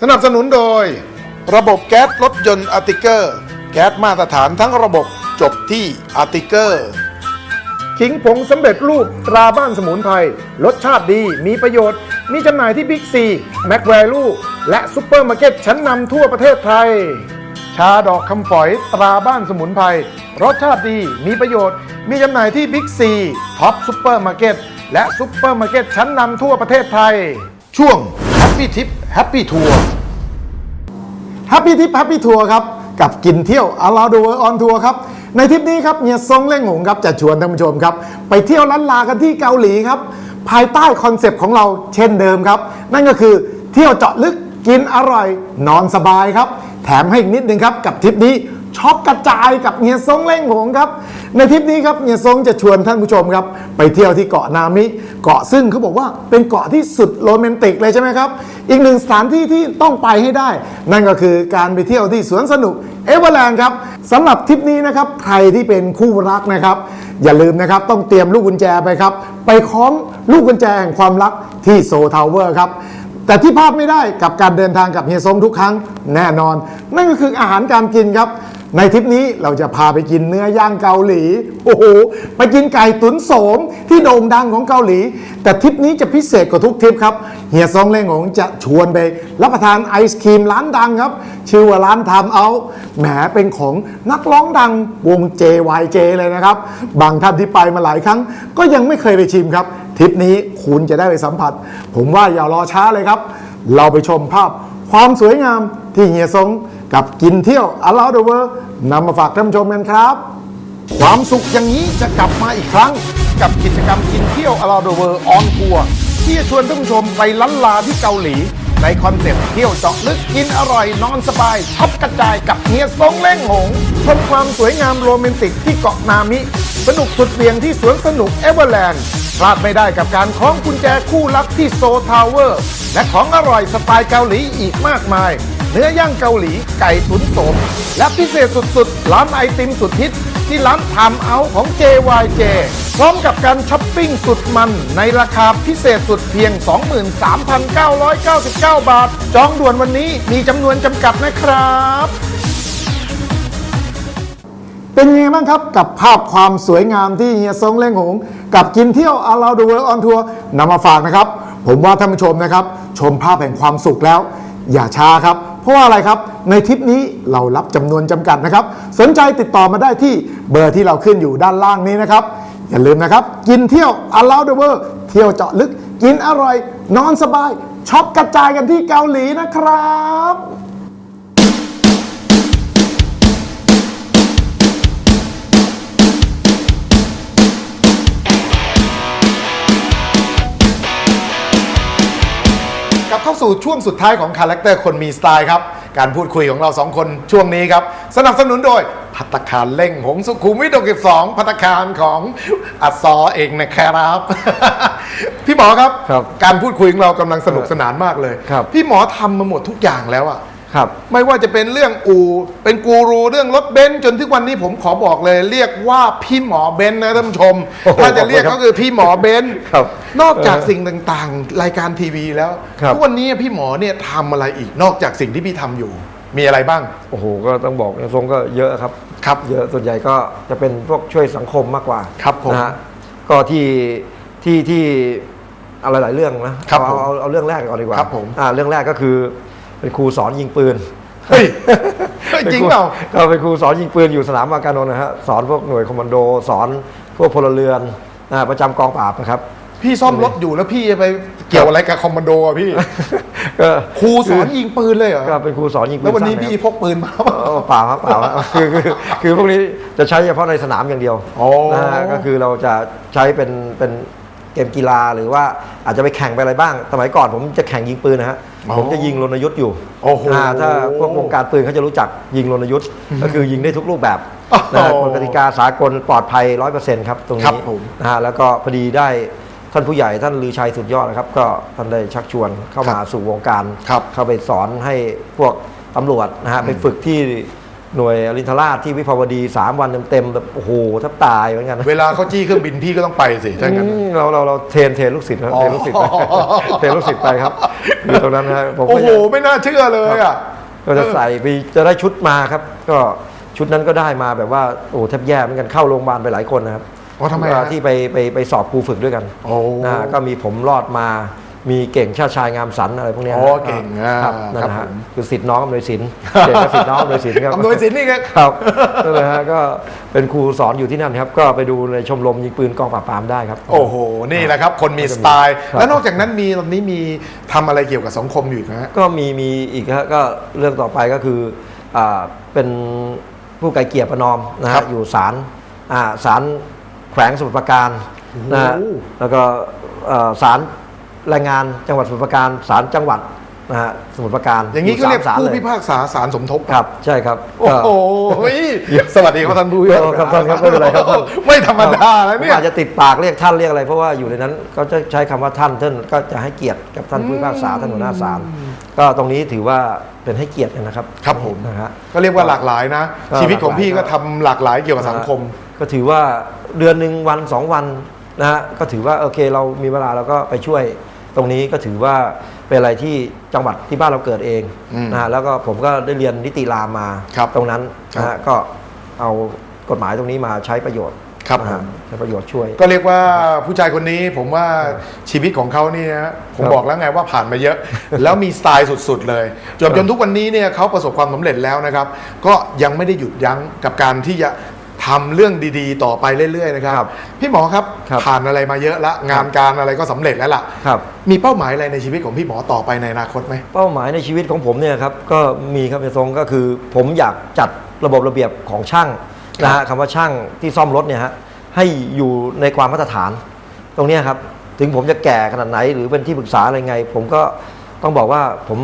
สนับสนุนโดย ระบบแก๊สรถยนต์อาร์ติเกอร์ แก๊สมาตรฐานทั้งระบบจบที่อาร์ติเกอร์ ขิงผงสำเร็จรูปตราบ้านสมุนไพรรสชาติดีมีประโยชน์ มีจำหน่ายที่บิ๊กซีแม็กแวลูและซุปเปอร์มาร์เก็ตชั้นนำทั่วประเทศไทย ชาดอกคำฝอยตราบ้านสมุนไพรรสชาติดีมีประโยชน์ มีจำหน่ายที่บิ๊กซีท็อปซุปเปอร์มาร์เก็ตและซุปเปอร์มาร์เก็ตชั้นนำทั่วประเทศไทย ช่วง Happy Tip Happy Tour แฮปปี้ทัวร์แฮปปี้ทิปแฮปปี้ทัวร์ครับ กับกินเที่ยว Allow the World on Tour ครับ ในทริปนี้ครับเฮียซงเล่งหงครับจะชวนท่านผู้ชมครับ ไปเที่ยวล้านลากันที่เกาหลีครับ ภายใต้คอนเซปต์ของเราเช่นเดิมครับ นั่นก็คือเที่ยวเจาะลึกกินอร่อย นอนสบายครับ แถมให้อีกนิดนึงครับกับทริปนี้ ช็อปกระจายกับเฮียซงเล่งหงครับ ในทริปนี้ครับเฮียซงจะชวนท่านผู้ชมครับ ไปเที่ยวที่เกาะนามิ เกาะซึ่งเขาบอกว่าเป็นเกาะที่สุดโรแมนติกเลยใช่ไหมครับ อีกหนึ่งสถานที่ที่ต้องไปให้ได้ นั่นก็คือการไปเที่ยวที่สวนสนุกเอเวอร์แลนด์ครับสำหรับทริปนี้นะครับใครที่เป็นคู่รักนะครับ อย่าลืมนะครับต้องเตรียมลูกกุญแจไปครับ ไปคล้องลูกกุญแจแห่งความรักที่โซทาวเวอร์ครับแต่ที่พลาดไม่ได้กับการเดินทางกับเฮียซงทุกครั้งแน่นอน นั่นก็คืออาหารการกินครับ ในทริปนี้เราจะพาไปกินเนื้อย่างเกาหลี โอ้โห ไปกินไก่ตุ๋นโสมที่โด่งดังของเกาหลี แต่ทริปนี้จะพิเศษกว่าทุกทริปครับ เฮียซองเล่งหงจะชวนไปรับประทานไอศครีมร้านดังครับ ชื่อว่าร้านทำเอาแหมเป็นของนักร้องดังวง JYJ เลยนะครับ บางท่านที่ไปมาหลายครั้ง ก็ยังไม่เคยไปชิมครับทริปนี้คุณจะได้ไปสัมผัส ผมว่าอย่ารอช้าเลยครับ เราไปชมภาพความสวยงามที่เฮียซง กับกินเที่ยว Allow the World นำมาฝากท่านผู้ชมกันครับ ความสุขอย่างนี้จะกลับมาอีกครั้ง กับกิจกรรมกินเที่ยว Allow the World on Tour ที่จะชวนท่านผู้ชมไปล้านลาที่เกาหลี ในคอนเซ็ปต์เที่ยวเจาะลึกกินอร่อย นอนสบายช็อปกระจายกับเฮียซงเล่งหงชมความสวยงามโรแมนติกที่เกาะนามิ สนุกสุดเวียงที่สวนสนุกเอเวอร์แลนด์พลาดไม่ได้กับการคล้องกุญแจคู่รักที่โซทาวเวอร์ และของอร่อยสไตล์เกาหลีอีกมากมาย เนื้อย่างเกาหลีไก่ตุ๋นโสมและพิเศษสุดๆ ร้านไอติมสุดฮิตที่ร้านทำเอาของ JYJ พร้อมกับการช้อปปิ้งสุดมันในราคาพิเศษสุดเพียง 23,999 บาท จองด่วนวันนี้มีจำนวนจำกัดนะครับ เป็นยังไงบ้างครับกับภาพความสวยงามที่เฮียซงเล่งหง กับกินเที่ยว Allow the World on Tour นำมาฝากนะครับ ผมว่าท่านผู้ชมนะครับ ชมภาพแห่งความสุขแล้ว อย่าช้าครับ เพราะว่าอะไรครับ ในทริปนี้เรารับจำนวนจำกัดนะครับ สนใจติดต่อมาได้ที่เบอร์ที่เราขึ้นอยู่ด้านล่างนี้นะครับ อย่าลืมนะครับ กินเที่ยว Allow the World เที่ยวเจาะลึก กินอร่อย นอนสบายช็อปกระจายกันที่เกาหลีนะครับ กลับเข้าสู่ช่วงสุดท้ายของคาแรคเตอร์คนมีสไตล์ครับ การพูดคุยของเราสองคนช่วงนี้ครับ สนับสนุนโดยพัตตาคารเล่งหงสุขุมวิท62พัตตาคารของอัศซอเองนะครับ พี่หมอครับ ครับการพูดคุยของเรากำลังสนุกสนานมากเลย ครับ พี่หมอทำมาหมดทุกอย่างแล้วอะ ครับไม่ว่าจะเป็นเรื่องอู่เป็นกูรูเรื่องรถเบนซ์จนทุกวันนี้ผมขอบอกเลย เรียกว่าพี่หมอเบนซ์นะท่านผู้ชม โอ้โหถ้าจะเรียกขอบคุณครับก็คือพี่หมอเบนซ์ครับนอกจากเออสิ่งต่างๆ รายการทีวีแล้วครับ ทุกวันนี้พี่หมอเนี่ยทำอะไรอีกนอกจากสิ่งที่พี่ทำอยู่ มีอะไรบ้าง โอ้โหก็ต้องบอกนะทรงก็เยอะครับ ครับเยอะส่วนใหญ่ก็จะเป็นพวกช่วยสังคมมากกว่าครับผมนะฮะก็ที่ที่ที่เอาหลายๆเรื่องนะครับเอาผมเอาเอาเรื่องแรกก่อนดีกว่าครับผมอ่าเรื่องแรกก็คือ เป็นครูสอนยิงปืนเฮ้ยเฮ้ยจริงเปล่าก็เป็นครูสอนยิงปืนอยู่สนามวากานนท์นะฮะสอนพวกหน่วยคอมมานโด สอนพวกพลเรือนอ่าประจำกองปราบนะครับพี่ซ่อมรถอยู่แล้วพี่จะไปเกี่ยวอะไรกับคอมมานโดอะพี่ก็ครูสอนยิงปืนเลยเหรอก็เป็นครูสอนยิงปืนแล้ววันนี้สั้ะพี่ครับพกปืนมาเปล่าเออเปล่าครับเปล่าครับคือคือคือพวกนี้จะใช้เฉพาะในสนามอย่างเดียวโอ้นะฮะก็คือเราจะใช้เป็นเป็น เกมกีฬาหรือว่าอาจจะไปแข่งไปอะไรบ้าง สมัยก่อนผมจะแข่งยิงปืนนะฮะอ๋อผมจะยิงรณยุทธ์อยู่โอ้โหาถ้าพวกวงการปืนเขาจะรู้จักยิงรณยุทธ์ก็คือยิงได้ทุกรูปแบบโอ้โหนะฮะกฎกติกาสากลปลอดภัยร้อยเปอร์เซ็นต์ครับตรงครับนี้ผม นะฮะแล้วก็พอดีได้ท่านผู้ใหญ่ท่านลือชัยสุดยอดนะครับก็ท่านได้ชักชวนเข้ามาสู่วงการ ครับเข้าไปสอนให้พวกตำรวจนะฮะไปฝึกที่ หน่วยอรินทราชที่วิภาวดี 3 วันเต็มๆแบบโอ้โหแทับตายเหมือนกันนะเวลาเขาจี้เครื่องบินพี่ก็ต้องไปสิถ้างั้น อืมเราเราเราเทรนเทรนลูกศิษย์ครับอ๋อเทรนลูกศิษย์ไปเทรนลูกศิษย์ไปครับอยู่ตรงนั้นนะฮะผมโอ้ก็โหอยากไม่น่าเชื่อเลยอะ ก็จะใส่ไปจะได้ชุดมาครับ ก็ชุดนั้นก็ได้มาแบบว่าโอ้แทบแย่เหมือนกันเข้าโรงพยาบาลไปหลายคนนะครับอ๋อทำไมฮะที่ไปไปไปสอบครูฝึกด้วยกันโอ้ นะฮะก็มีผมรอดมา มีเก่งชาติชายงามสันอะไรพวกเนี้ยโอ้เก่งอ่าครับนั่นครับนะฮะผม คือสิทธิ์น้องอำนวยสินเก่งกับสิทธิ์น้องอำนวยสินครับ อำนวยสินนี่ไงครับนั่นแหละฮะก็เป็นครูสอนอยู่ที่นั่นครับ ก็ไปดูในชมรมยิงปืนกองปราบปรามได้ครับ โอ้โห นี่แหละครับ คนมีสไตล์ ครับ แล้วนอกจากนั้นมีตอนนี้มีทำอะไรเกี่ยวกับสังคมอยู่อีกนะฮะ ก็มีมีอีกฮะก็เรื่องต่อไปก็คืออ่าเป็นผู้ไกลเกลี่ยประนอมนะครัฮะบอยู่ศาลอ่าศาลแขวงสมุทรปราการนะฮะโอ้โห แล้วก็เอ่อศาล แรงงานจังหวัดสมุทรปราการศาลจังหวัดนะฮะสมุทรปราการอย่างนี้ก็เรียกสามศาลผู้เลยพิพากษาศาลสมทบครับใช่ครับโอ้โหสวัสดีครับท่านผู้พิพากโอ้ษาครับท่านครับไม่เป็นไรครับท่านไม่ธรรมดาแล้วเนี่ผมยอาจจะติดปากเรียกท่านเรียกอะไรเพราะว่าอยู่ในนั้นก็จะใช้คำว่าท่านท่านก็จะให้เกียรติกับท่านผู้พิพากษาท่านหัวหน้าศาลก็ตรงนี้ถือว่าเป็นให้เกียรตินะครับ ครับผมนะฮะก็เรียกว่าหลากหลายนะก็ชีวิตของพี่หก็ลากหทำลายหลากหลายเกี่ยวกับสังคม ก็ถือว่าเดือนหนึ่งวันสองวันนะฮะก็ถือว่าโอเคเรามีเวลาเราก็ไปช่วย ตรงนี้ก็ถือว่าเป็นอะไรที่จังหวัดที่บ้านเราเกิดเองอืมนะฮะแล้วก็ผมก็ได้เรียนนิติรามมาครับตรงนั้นนะครัฮะบก็เอากฎหมายตรงนี้มาใช้ประโยชน์ครับนะฮะผมใช้ประโยชน์ช่วย ก็เรียกว่าผู้ชายคนนี้ผมว่าชีวิตของเขาเนี่ยนะผมครับบอกแล้วไงว่าผ่านมาเยอะ แล้วมีสไตล์สุดๆ เลยจนจนทุกวันนี้เนี่ยเขาประสบความสำเร็จแล้วนะครับ ก็ยังไม่ได้หยุดยั้งกับการที่จะ ทำเรื่องดีๆ ต่อไปเรื่อยๆนะครับ ครับพี่หมอครับครับผ่านอะไรมาเยอะละงานการอะไรก็สำเร็จแล้วล่ะครับ มีเป้าหมายอะไรในชีวิตของพี่หมอต่อไปในอนาคตไหม เป้าหมายในชีวิตของผมเนี่ยครับก็มีครับในทรงก็คือ ผมอยากจัดระบบระเบียบของช่างนะฮะคำว่าช่างที่ซ่อมรถเนี่ยฮะให้อยู่ในความมาตรฐาน ตรงเนี้ยครับถึงผมจะแก่ขนาดไหน หรือเป็นที่ปรึกษาอะไรไง ผมก็ต้องบอกว่าผม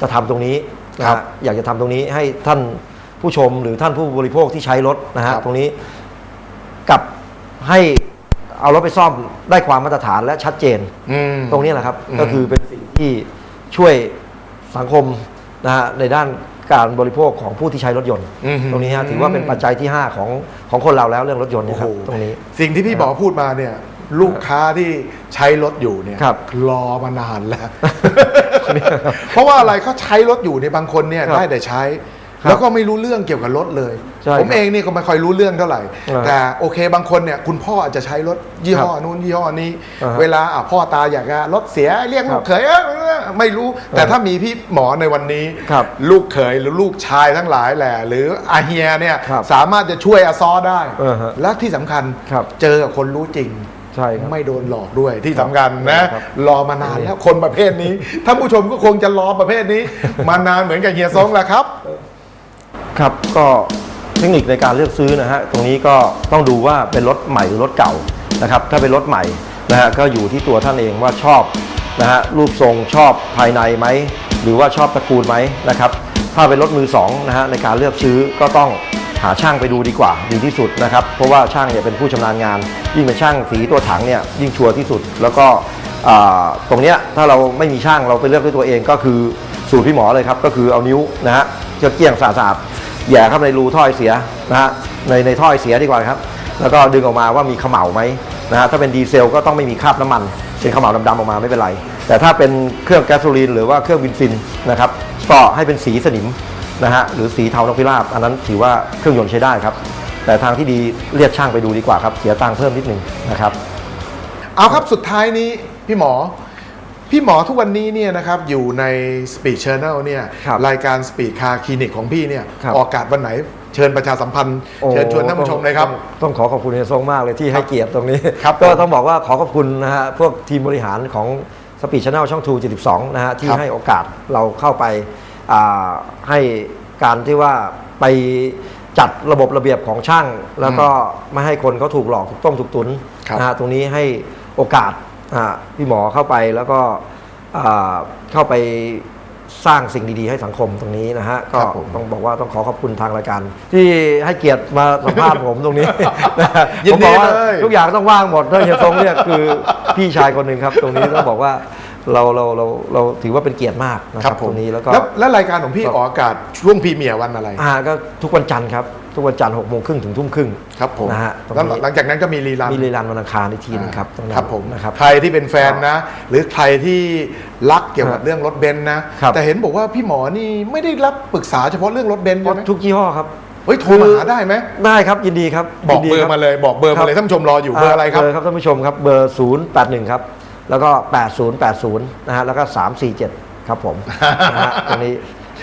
จะทำตรงนี้นะครัฮะบอยากจะทำตรงนี้ให้ท่าน ผู้ชมหรือท่านผู้บริโภคที่ใช้รถนะฮะครับตรงนี้กลับให้เอารถไปซ่อมได้ความมาตรฐานและชัดเจน อืม ตรงนี้แหละครับอืม ก็คือเป็นสิ่งที่ช่วยสังคมนะฮะในด้านการบริโภคของผู้ที่ใช้รถยนต์ อืมตรงนี้ฮะถือว่าเป็นปัจจัยที่ 5 ของของคนเราแล้วเรื่องรถยนต์เนี่ยครับโอ้โหตรงนี้ สิ่งที่พี่หมอพูดมาเนี่ย ลูกค้าที่ใช้รถอยู่เนี่ยครับรอมานานแล้ว เพราะว่าอะไรเขาใช้รถอยู่ในยบางคนเนี่ยครับได้แต่ใช้ ครับแล้วก็ไม่รู้เรื่องเกี่ยวกับรถเลย ใช่ผมครับเองนี่ก็ไม่ค่อยรู้เรื่องเท่าไหร่ อ่าแต่โอเคบางคนเนี่ยคุณพ่ออาจจะใช้รถยี่ห้อครับนู้นยี่ห้อนี้ อ่าฮะเวลาอะพ่อตาอยากจะรถเสียเรียกครัลูบกเขยเอ้ยเอ้ยไม่รู้ แต่ถ้ามีพี่หมอในวันนี้ ครับลูกเขยหรือลูกชายทั้งหลายแหละหรืออาเฮียเนี่ยครับสามารถจะช่วยอาซอได้ อ่าฮะและที่สำคัญครับ เจอกับคนรู้จริง ใช่ครับ ไม่โดนหลอกด้วยที่สำคัญนะครับรอมานานแล้วคนประเภทนี้ท่านผู้ชมก็คงจะรอประเภทนี้ มานานเหมือนกับเฮียซงแหละครับ ครับก็เทคนิคในการเลือกซื้อนะฮะตรงนี้ก็ต้องดูว่าเป็นรถใหม่หรือรถเก่านะครับถ้าเป็นรถใหม่นะฮะก็อยู่ที่ตัวท่านเองว่าชอบนะฮะรูปทรงชอบภายในไหมหรือว่าชอบตระกูลไหมนะครับถ้าเป็นรถมือสองนะฮะในการเลือกซื้อก็ต้องหาช่างไปดูดีกว่าดีที่สุดนะครับเพราะว่าช่างเนี่ยเป็นผู้ชำนาญงาน ยิ่งเป็นช่างสีตัวถังเนี่ยยิ่งชัวร์ที่สุด แล้วก็ตรงเนี้ยถ้าเราไม่มีช่างเราไปเลือกด้วยตัวเองก็คือสูตรพี่หมอเลยครับก็คือเอานิ้วนะฮะเกี่ยงสะอาดๆ แย่เข้าไปในรูท่อไอเสียนะฮะในในท่อไอเสียดีกว่าครับ แล้วก็ดึงออกมาว่ามีเขม่าไหมนะฮะถ้าเป็นดีเซลก็ต้องไม่มีคราบน้ำมันเป็นเขม่าดำๆออกมาไม่เป็นไร แต่ถ้าเป็นเครื่องแก๊สโซลีนหรือว่าเครื่องบินซินนะครับก็ให้เป็นสีสนิมนะฮะหรือสีเทานกพิราบอันนั้นถือว่าเครื่องยนต์ใช้ได้ครับ แต่ทางที่ดีเรียกช่างไปดูดีกว่าครับ เสียตังค์เพิ่มนิดนึงนะครับ เอาครับสุดท้ายนี้พี่หมอ พี่หมอทุกวันนี้เนี่ยนะครับอยู่ใน Speed Channel เนี่ยครับรายการ Speed Car Clinic ของพี่เนี่ยครับ ออกอากาศวันไหนเชิญประชาสัมพันธ์เชิญชวนท่านผู้ชมเลยครับ ต้องต้องขอขอบคุณเฮียทรงมากเลยที่ให้เกียรติตรงนี้ ครับก็ผมต้องบอกว่าขอขอบคุณนะฮะพวกทีมบริหารของสปีดช n แนลช่องทู72 นะฮะที่ครับให้โอกาสเราเข้าไปอ่าให้การที่ว่าไปจัดระบบระเบียบของช่าง แล้วก็ไม่ให้คนเขาถูกหลอกถูกต้มถูกตุนครับ นะฮะตรงนี้ให้โอกาสอ่า พี่หมอเข้าไปแล้วก็อ่าเข้าไปสร้างสิ่งดีๆให้สังคมตรงนี้นะฮะก็ครับผมต้องบอกว่าต้องขอขอบคุณทางรายการ ที่ให้เกียรติมาสัมภาษณ์ผมตรงนี้นะฮะยินผมดีบอกว่าเลยทุกอย่างต้องว่างหมดถ้าเฮียทรงเนี่ยคือพี่ชายคนหนึ่งครับ ตรงนี้ต้องบอกว่าเราเราเราเราถือว่าเป็นเกียรติมากนะคครัรับบผมตรงนี้แล้วก็แล้วแล้วรายการของพี่ก็ออกอากาศช่วงพรีเมียร์วันอะไรอ่าก็ทุกวันจันทร์ครับ ทุกวันจันทร์หกโมงครึ่งถึงทุ่มครึ่งครับผมนะฮะตรงแล้วนี้หลังจากนั้นก็มีรีลัน มีรีลันวันอังคารอีกทีหนึงครับตรงนั้นครับผมนะครับ ใครที่เป็นแฟนนะ หรือใครที่รักเกี่ยวกับเรื่องรถเบนซ์นะ ครับแต่เห็นบอกว่าพี่หมอนี่ไม่ได้รับปรึกษาเฉพาะเรื่องรถเบนซ์เพใช่ราะไหมทุกยี่ห้อครับ เฮ้ยโทรมาหาได้ไหมได้ครับยินดีครับบอกยินดีเบอร์คมาเลยบอกเบอร์มาเลยท่านผู้ชมรออยู่เบอร์อะไรครับ เบอร์ครับท่านผู้ชมครับเบอร์ 081 ครับ แล้วก็ 8080 นะฮะแล้วก็ 347 ครับผมนะฮะตรงนี้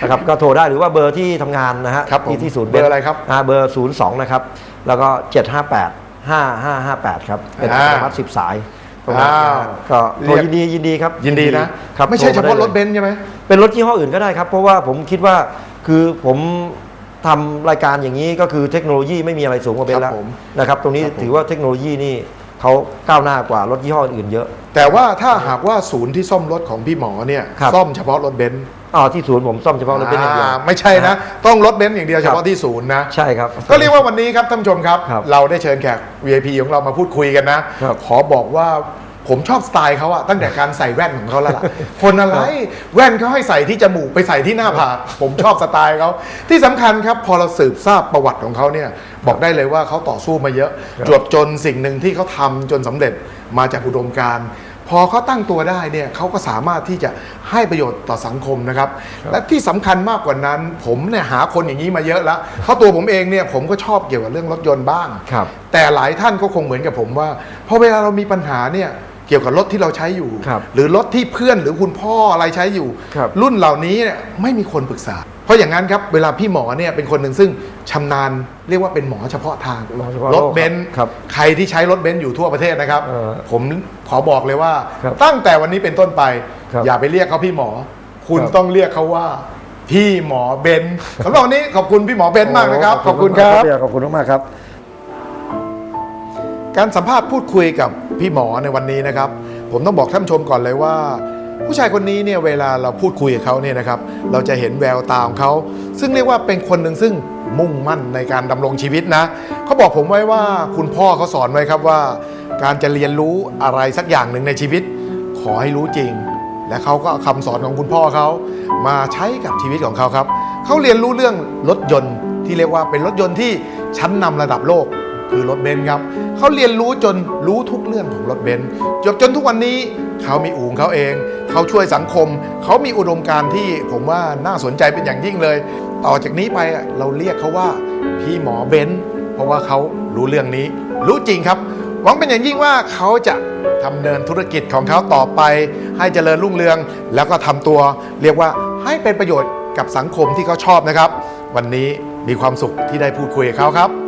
นะครับก็โทรได้หรือว่าเบอร์ที่ทำงานนะฮะครับผมที่ที่ศูนย์เบอร์อะไรครับาเบอร์02นะครับ แล้วก็758 5558ครับเป็นอัตโนมัติ10สายตรงนั้นนะฮะก็โทรยินดียินดีครับยินดีนะ ครับไม่ใช่เฉโทพาะมรได้ถลยเบนซ์ใช่ไหม เป็นรถยี่ห้ออื่นก็ได้ครับ เพราะว่าผมคิดว่าคือผมทำรายการอย่างนี้ก็คือเทคโนโลยีไม่มีอะไรสูงกว่าเบนซ์แล้วครับผมนะครับตรงนี้ครับผม ถือว่าเทคโนโลยีนี่เขาก้าวหน้ากว่ารถยี่ห้ออื่นเยอะ แต่ว่าถ้าหากว่าศูนย์ที่ซ่อมรถของพี่หมอเนี่ยครับ ซ่อมเฉพาะรถเบนซ์ อ๋อที่ศูนย์ผมซ่อมเฉพาะรถเบนซ์อย่างเดียวอ่าไม่ใช่นะ ต้องรถเบนซ์อย่างเดียวคเฉรับพาะที่ศูนย์นะ ใช่ครับ ก็เรียกว่าวันนี้ครับท่านผู้ชมครับ ครับเราได้เชิญแขก VIP ของเรามาพูดคุยกันนะ ครับขอบอกว่าผมชอบสไตล์เขาอะตั้งแต่การใส่แว่นของเขาแล้วล่ะ คนอะไรแว่นเขาให้ใส่ที่จมูกไปใส่ที่หน้าผากผมชอบสไตล์เขาที่สำคัญครับพอเราสืบทราบประวัติของเขาเนี่ยบอกได้เลยว่าเขาต่อสู้มาเยอะ ครับ จวบจนสิ่งหนึ่งที่เขาทำจนสำเร็จมาจากอุดมการณ์ พอเขาตั้งตัวได้เนี่ยเขาก็สามารถที่จะให้ประโยชน์ต่อสังคมนะครับ และที่สำคัญมากกว่านั้น ผมเนี่ยหาคนอย่างนี้มาเยอะแล้วเพราะตัวผมเองเนี่ยผมก็ชอบเกี่ยวกับเรื่องรถยนต์บ้างครับแต่หลายท่านก็คงเหมือนกับผมว่าพอเวลาเรามีปัญหาเนี่ยเกี่ยวกับรถที่เราใช้อยู่ครับหรือรถที่เพื่อนหรือคุณพ่ออะไรใช้อยู่ครับรุ่นเหล่านี้เนี่ยไม่มีคนปรึกษา เพราะอย่างนั้นครับเวลาพี่หมอเนี่ยเป็นคนหนึ่งซึ่งชำนาญเรียกว่าเป็นหมอเฉพาะทางหมอเฉพาะรโลถกเบนซ์ครับใครที่ใช้รถเบนซ์อยู่ทั่วประเทศนะครับ เออผมขอบอกเลยว่า ครับตั้งแต่วันนี้เป็นต้นไป ครับอย่าไปเรียกเขาพี่หมอ คุณครับ ต้องเรียกเขาว่า พี่หมอเบนซ์สำหรับวันนี้ขอบคุณพี่หมอเบนซ์มากนะครับขอบคุณครับ ขอบคุณมากครับ การสัมภาษณ์พูดคุยกับพี่หมอในวันนี้นะครับ ผมต้องบอกท่านผู้ชมก่อนเลยว่า ผู้ชายคนนี้เนี่ยเวลาเราพูดคุยกับเขาเนี่ยนะครับเราจะเห็นแววตาของเขาซึ่งเรียกว่าเป็นคนหนึ่งซึ่งมุ่งมั่นในการดำรงชีวิตนะเขาบอกผมไว้ว่าคุณพ่อเขาสอนไว้ครับว่า การจะเรียนรู้อะไรสักอย่างหนึ่งในชีวิต ขอให้รู้จริง และเขาก็เอาคำสอนของคุณพ่อเขามาใช้กับชีวิตของเขาครับเขาเรียนรู้เรื่องรถยนต์ ที่เรียกว่าเป็นรถยนต์ที่ชั้นนำระดับโลกคือรถเบนซ์ครับเขาเรียนรู้จนรู้ทุกเรื่องของรถเบนซ์จนจนทุกวันนี้ เขามีอู่ของเขาเอง เขาช่วยสังคม เขามีอุดมการณ์ที่ผมว่าน่าสนใจเป็นอย่างยิ่งเลย ต่อจากนี้ไปเราเรียกเขาว่า พี่หมอเบนซ์เพราะว่าเขารู้เรื่องนี้ รู้จริงครับ หวังเป็นอย่างยิ่งว่าเขาจะทำเนินธุรกิจของเขาต่อไป ให้เจริญรุ่งเรือง แล้วก็ทำตัว เรียกว่าให้เป็นประโยชน์กับสังคมที่เขาชอบนะครับ วันนี้มีความสุขที่ได้พูดคุยกับเขาครับ